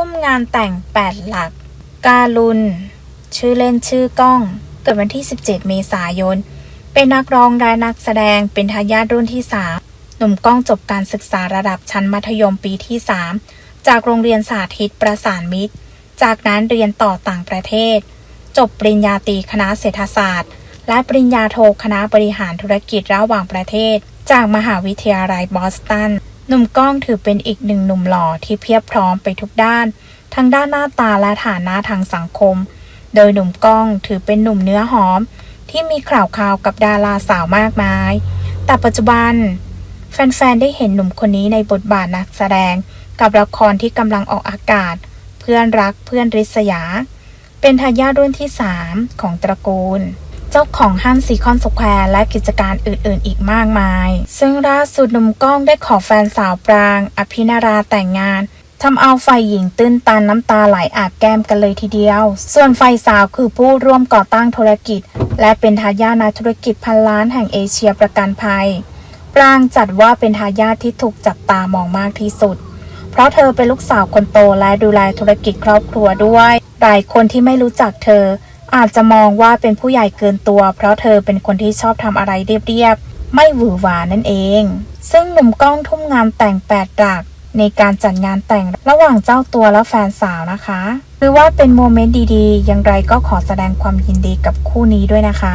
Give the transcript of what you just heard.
ทุ่มงานแต่ง 8 หลัก กาลุนชื่อเล่นชื่อก้อง เกิดวันที่ 17 เมษายน เป็นนักร้องและนักแสดง เป็นทายาทรุ่นที่ 3 หนุ่มก้องจบการศึกษาระดับชั้นมัธยมปีที่ 3 จากโรงเรียนสาธิตประสานมิตร จากนั้นเรียนต่อต่างประเทศ จบปริญญาตรีคณะเศรษฐศาสตร์ และปริญญาโทคณะบริหารธุรกิจระหว่างประเทศ จากมหาวิทยาลัยบอสตัน หนุ่มก้องถือเป็นอีกหนึ่งหนุ่มหล่อที่เพียบพร้อมไปทุกด้าน ทั้งด้านหน้าตาและฐานะทางสังคม โดยหนุ่มก้องถือเป็นหนุ่มเนื้อหอม ที่มีข่าวคราวกับดาราสาวมากมาย แต่ปัจจุบัน แฟนๆ ได้เห็นหนุ่มคนนี้ในบทบาทนักแสดง กับละครที่กำลังออกอากาศ เพื่อนรักเพื่อนริษยา เป็นทายาทรุ่นที่ 3 ของตระกูล เจ้าของห้างซีคอนสแควร์และกิจการอื่นๆ อีกมากมาย ซึ่งล่าสุดหนุ่มก้องได้ขอแฟนสาวปราง อภินาราแต่งงานทำเอาฝ่ายหญิงตื้นตันน้ำตาไหลอาบแก้มกันเลยทีเดียว ส่วนฝ่ายสาวคือผู้ร่วมก่อตั้งธุรกิจ และเป็นทายาทนักธุรกิจพันล้านแห่งเอเชียประกันภัย ปรางจัดว่าเป็นทายาทที่ถูกจับตามองมากที่สุด เพราะเธอเป็นลูกสาวคนโตและดูแลธุรกิจครอบครัวด้วย หลายคนที่ไม่รู้จักเธอ อาจจะมองว่าเป็นผู้ใหญ่เกินตัว เพราะเธอเป็นคนที่ชอบทำอะไรเรียบๆ ไม่หวือหวานั่นเอง ซึ่งหนุ่มกล้องทุ่มงานแต่งแปดหลักในการจัดงานแต่งระหว่างเจ้าตัวและแฟนสาวนะคะ หรือว่าเป็นโมเมนต์ดีๆ อย่างไรก็ขอแสดงความยินดีกับคู่นี้ด้วยนะคะ